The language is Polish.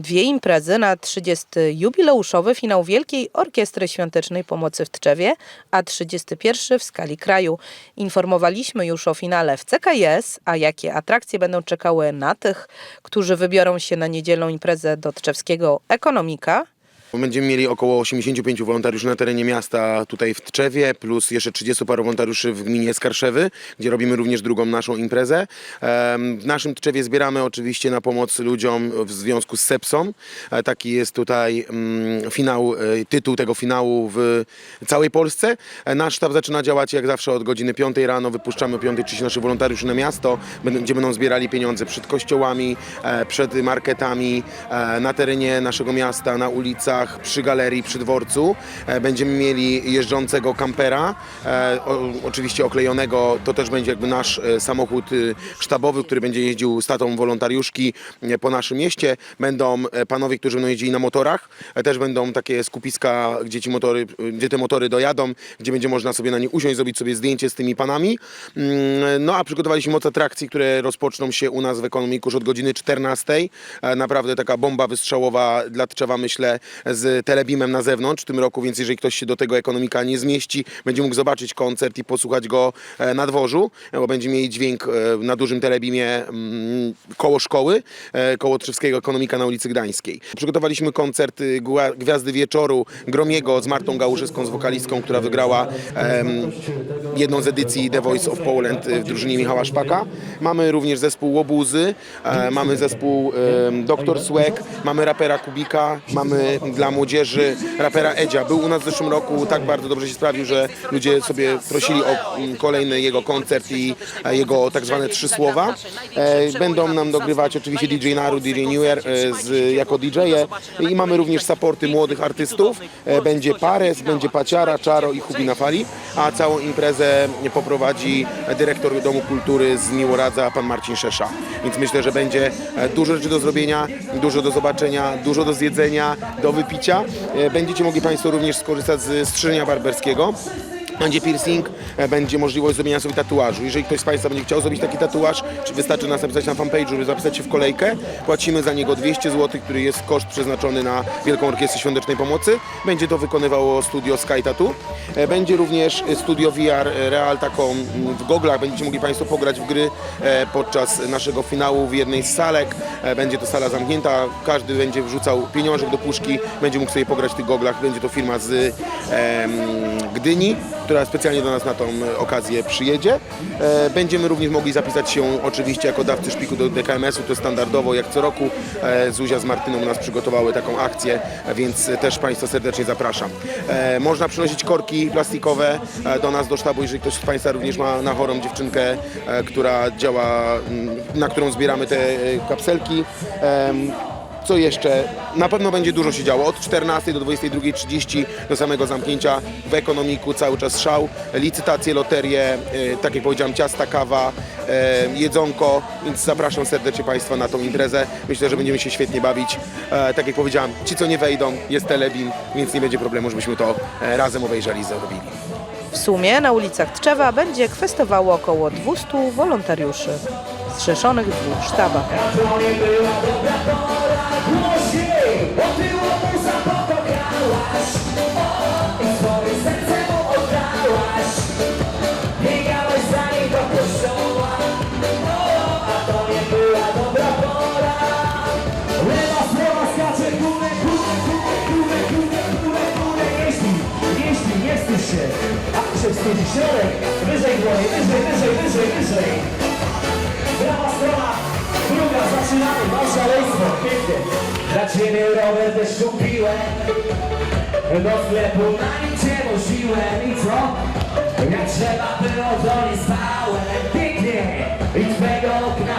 dwie imprezy na 30. jubileuszowy finał Wielkiej Orkiestry Świątecznej Pomocy w Tczewie, a 31 w skali kraju. Informowaliśmy już o finale w CKS, a jakie atrakcje będą czekały na tych, którzy wybiorą się na niedzielną imprezę do Tczewskiego Ekonomika. Będziemy mieli około 85 wolontariuszy na terenie miasta tutaj w Tczewie, plus jeszcze 30 paru wolontariuszy w gminie Skarszewy, gdzie robimy również drugą naszą imprezę. W naszym Tczewie zbieramy oczywiście na pomoc ludziom w związku z sepsą. E, Taki jest tutaj mm, finał, e, tytuł tego finału w całej Polsce. E, Nasz sztab zaczyna działać jak zawsze od godziny 5 rano. Wypuszczamy o 5.30 naszych wolontariuszy na miasto, gdzie będą zbierali pieniądze przed kościołami, przed marketami, na terenie naszego miasta, na ulicach, przy galerii, przy dworcu. E, Będziemy mieli jeżdżącego kampera, e, oczywiście oklejonego. To też będzie jakby nasz e, samochód sztabowy, który będzie jeździł statą wolontariuszki po naszym mieście. Będą panowie, którzy będą jeździli na motorach. Też będą takie skupiska, gdzie, ci motory, gdzie te motory dojadą, gdzie będzie można sobie na nie usiąść, zrobić sobie zdjęcie z tymi panami. Mm, No a przygotowaliśmy moc atrakcji, które rozpoczną się u nas w Ekonomiku już od godziny 14. E, Naprawdę taka bomba wystrzałowa dla Tczewa, myślę, z telebimem na zewnątrz w tym roku, więc jeżeli ktoś się do tego Ekonomika nie zmieści, będzie mógł zobaczyć koncert i posłuchać go e, na dworzu, e, bo będzie mieli dźwięk e, na dużym telebimie mm, koło szkoły, koło Trzewskiego Ekonomika na ulicy Gdańskiej. Przygotowaliśmy koncert y, Gwiazdy Wieczoru Gromiego z Martą Gałuszewską, z wokalistką, która wygrała jedną z edycji The Voice of Poland y, w drużynie Michała Szpaka. Mamy również zespół Łobuzy, mamy zespół Doktor Słek, mamy rapera Kubika, mamy dla młodzieży rapera Edzia. Był u nas w zeszłym roku, tak bardzo dobrze się sprawił, że ludzie sobie prosili o mm, kolejny jego koncert i e, jego tak zwane trzy słowa. E, Będą nam dogrywać oczywiście DJ Naru, DJ New Year e, z, jako DJ-e i mamy również supporty młodych artystów. Będzie Pares, będzie Paciara, Czaro i Hubi na fali, a całą imprezę poprowadzi dyrektor Domu Kultury z Miłoradza, pan Marcin Szesza. Więc myślę, że będzie dużo rzeczy do zrobienia, dużo do zobaczenia, dużo do zjedzenia, do wypicia. E, Będziecie mogli Państwo również skorzystać z strzelenia barberskiego. Będzie piercing, e, będzie możliwość zrobienia sobie tatuażu. Jeżeli ktoś z Państwa będzie chciał zrobić taki tatuaż, czy wystarczy nas napisać na fanpage'u, żeby zapisać się w kolejkę. Płacimy za niego 200 zł, który jest koszt przeznaczony na Wielką Orkiestrę Świątecznej Pomocy. Będzie to wykonywało studio Sky Tattoo. E, Będzie również studio VR Real taką w goglach. Będziecie mogli Państwo pograć w gry e, podczas naszego finału w jednej z salek. E, Będzie to sala zamknięta, każdy będzie wrzucał pieniążek do puszki, będzie mógł sobie pograć w tych goglach. Będzie to firma z em, Gdyni, która specjalnie do nas na tą e, okazję przyjedzie. E, Będziemy również mogli zapisać się oczywiście jako dawcy szpiku do DKMS-u, to standardowo jak co roku. E, Zuzia z Martyną nas przygotowały taką akcję, więc też Państwa serdecznie zapraszam. Można przynosić korki plastikowe do nas, do sztabu, jeżeli ktoś z Państwa również ma na chorą dziewczynkę, która działa, na którą zbieramy te kapselki. Co jeszcze? Na pewno będzie dużo się działo. Od 14 do 22.30 do samego zamknięcia w ekonomiku cały czas szał. Licytacje, loterie, e, tak jak powiedziałem, ciasta, kawa, e, jedzonko, więc zapraszam serdecznie Państwa na tą imprezę. Myślę, że będziemy się świetnie bawić. E, Tak jak powiedziałem, ci co nie wejdą, jest telebim, więc nie będzie problemu, żebyśmy to e, razem obejrzeli i zrobili. W sumie na ulicach Tczewa będzie kwestowało około 200 wolontariuszy zrzeszonych w dwóch sztabach. A się, Wyżej dłonie, wyżej, wyżej, wyżej, wyżej Prawa strona, druga, zaczynamy, masz szaleństwo, pięknie. Dla ciebie rower też kupiłem, do sklepu na nim cię woziłem i co? Jak trzeba było, to nie spałem, pięknie. I twego okna